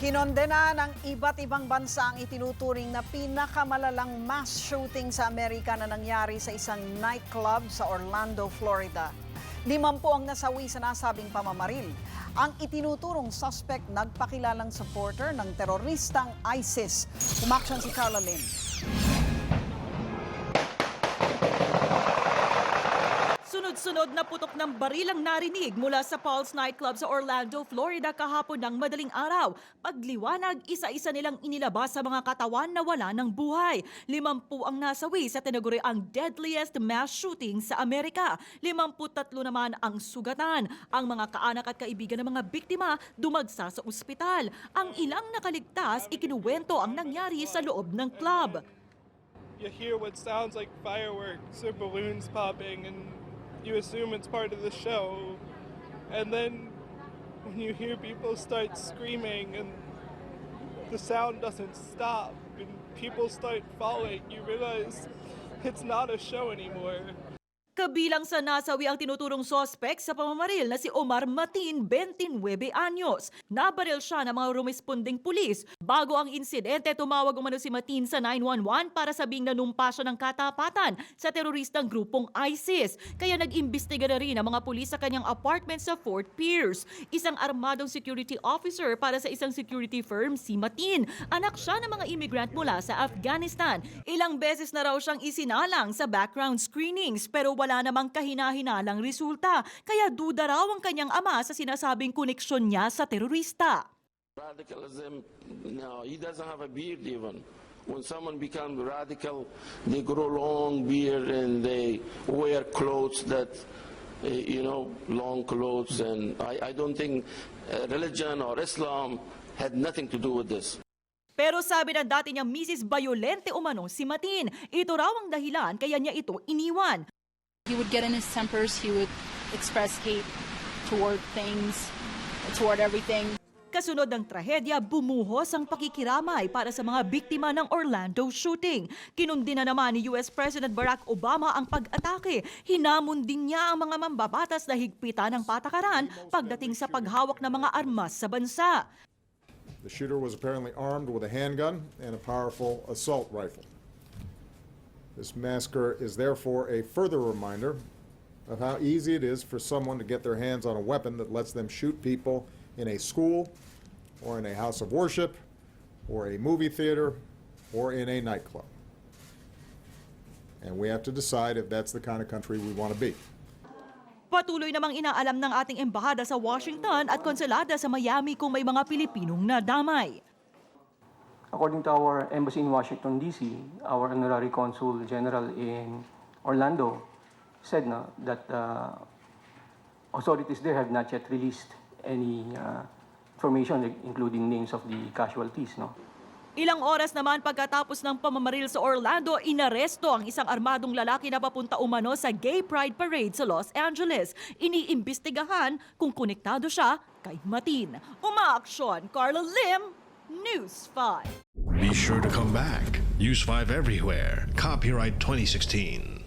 Kinondena ng iba't ibang bansa ang itinuturing na pinakamalalang mass shooting sa Amerika na nangyari sa isang nightclub sa Orlando, Florida. Limampu ang nasawi sa nasabing pamamaril. Ang itinuturong suspect nagpakilalang supporter ng teroristang ISIS. Umaksyon si Carla Lim. Sunod-sunod na putok ng baril ang narinig mula sa Paul's nightclub sa Orlando, Florida kahapon ng madaling araw. Pagliwanag, isa-isa nilang inilabas sa mga katawan na wala ng buhay. Limampu ang nasawi sa tinaguri ang deadliest mass shooting sa Amerika. Limampu-tatlo naman ang sugatan. Ang mga kaanak at kaibigan ng mga biktima dumagsa sa ospital. Ang ilang nakaligtas, ikinuwento ang nangyari sa loob ng club. you hear what sounds like fireworks or balloons popping and you assume it's part of the show. And then when you hear people start screaming and the sound doesn't stop and people start falling you realize it's not a show anymore Kabilang sa nasawi ang tinuturong sospek sa pamamaril na si Omar Matin, 29 anyos. Nabaril siya ng mga rumesponding pulis. Bago ang insidente, tumawag umano si Matin sa 911 para sabing nanumpa siya ng katapatan sa teroristang grupong ISIS. Kaya nag-imbestiga na rin ang mga pulis sa kanyang apartment sa Fort Pierce. Isang armadong security officer para sa isang security firm, si Matin. Anak siya ng mga immigrant mula sa Afghanistan. Ilang beses na raw siyang isinalang sa background screenings pero wala namang kahinahinalang resulta. Kaya duda raw ang kanyang ama sa sinasabing koneksyon niya sa terorista. Radicalism, no, he doesn't have a beard even. When someone becomes radical, they grow long beard and they wear clothes that, eh, you know, long clothes. And I, I don't think uh, religion or Islam had nothing to do with this. Pero sabi ng dati niyang Mrs. Bayolente umano si Matin, ito raw ang dahilan kaya niya ito iniwan. He would get in his tempers, he would express hate toward things, toward everything. Kasunod ng trahedya, bumuhos ang pakikiramay para sa mga biktima ng Orlando shooting. Kinundi na naman ni US President Barack Obama ang pag-atake. Hinamon din niya ang mga mambabatas na higpitan ng patakaran pagdating sa paghawak ng mga armas sa bansa. The shooter was apparently armed with a handgun and a powerful assault rifle. This massacre is therefore a further reminder of how easy it is for someone to get their hands on a weapon that lets them shoot people in a school, or in a house of worship, or a movie theater, or in a nightclub. And we have to decide if that's the kind of country we want to be. Patuloy namang inaalam ng ating embahada sa Washington at konsulada sa Miami kung may mga Pilipinong nadamay. According to our embassy in Washington, D.C., our honorary consul general in Orlando said na, that uh, authorities there have not yet released any uh, information, including names of the casualties. No? Ilang oras naman pagkatapos ng pamamaril sa Orlando, inaresto ang isang armadong lalaki na papunta umano sa Gay Pride Parade sa Los Angeles. Iniimbestigahan kung konektado siya kay Matin. Umaaksyon, Carla Lim, News 5. Be sure to come back. Use 5 everywhere. Copyright 2016.